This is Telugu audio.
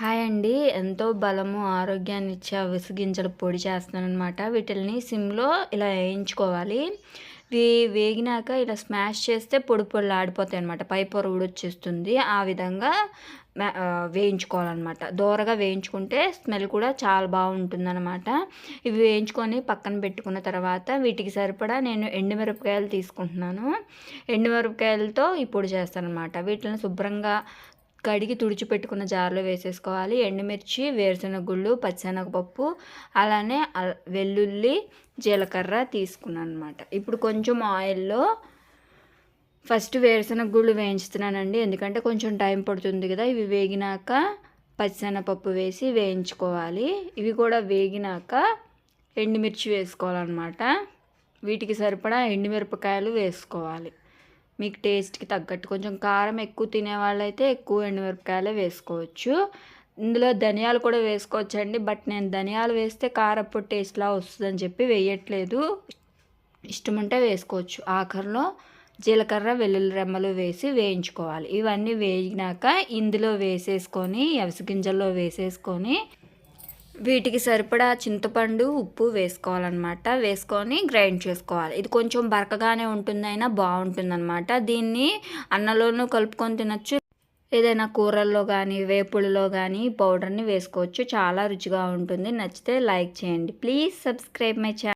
హాయ్ అండి. ఎంతో బలము ఆరోగ్యాన్ని ఇచ్చే అవిసె గింజల పొడి చేస్తానమాట వీటిని సిమ్లో ఇలా వేయించుకోవాలి. ఇవి వేగినాక ఇలా స్మాష్ చేస్తే పొడి పొడి ఆడిపోతాయి అనమాట పై పొర వచ్చేస్తుంది ఆ విధంగా వేయించుకోవాలన్నమాట. దూరగా వేయించుకుంటే స్మెల్ కూడా చాలా బాగుంటుందన్నమాట. ఇవి వేయించుకొని పక్కన పెట్టుకున్న తర్వాత వీటికి సరిపడా నేను ఎండుమిరపకాయలు తీసుకుంటున్నాను. ఎండుమిరపకాయలతో ఈ పొడి చేస్తానమాట వీటిని శుభ్రంగా కడిగి తుడిచిపెట్టుకున్న జార్లో వేసేసుకోవాలి. ఎండుమిర్చి వేరుశనగ గుళ్ళు పచ్చెనగపప్పు అలానే వెల్లుల్లి జీలకర్ర తీసుకున్నాను అనమాట ఇప్పుడు కొంచెం ఆయిల్లో ఫస్ట్ వేరుశనగ గుళ్ళు వేయించుతున్నానండి. ఎందుకంటే కొంచెం టైం పడుతుంది కదా ఇవి వేగినాక పచ్చిశనగపప్పు వేసి వేయించుకోవాలి. ఇవి కూడా వేగినాక ఎండుమిర్చి వేసుకోవాలన్నమాట. వీటికి సరిపడా ఎండుమిరపకాయలు వేసుకోవాలి. మీకు టేస్ట్కి తగ్గట్టు కొంచెం కారం ఎక్కువ తినే వాళ్ళైతే ఎక్కువ ఎండుమిరపకాయలే వేసుకోవచ్చు. ఇందులో ధనియాలు కూడా వేసుకోవచ్చండి. బట్ నేను ధనియాలు వేస్తే కారపు టేస్ట్లా వస్తుందని చెప్పి వేయట్లేదు. ఇష్టం ఉంటే వేసుకోవచ్చు. ఆఖరిలో జీలకర్ర వెల్లుల్లి రెమ్మలు వేసి వేయించుకోవాలి. ఇవన్నీ వేగినాక ఇందులో వేసేసుకొని అవిసె గింజల్లో వేసేసుకొని వీటికి సరిపడా చింతపండు ఉప్పు వేసుకోవాలన్నమాట. వేసుకొని గ్రైండ్ చేసుకోవాలి. ఇది కొంచెం బరకగానే ఉంటుందైనా బాగుంటుందన్నమాట. దీన్ని అన్నంలోనూ కలుపుకొని తినచ్చు. ఏదైనా కూరల్లో కానీ వేపుడులో కానీ పౌడర్ని వేసుకోవచ్చు. చాలా రుచిగా ఉంటుంది. నచ్చితే లైక్ చేయండి. Please subscribe my channel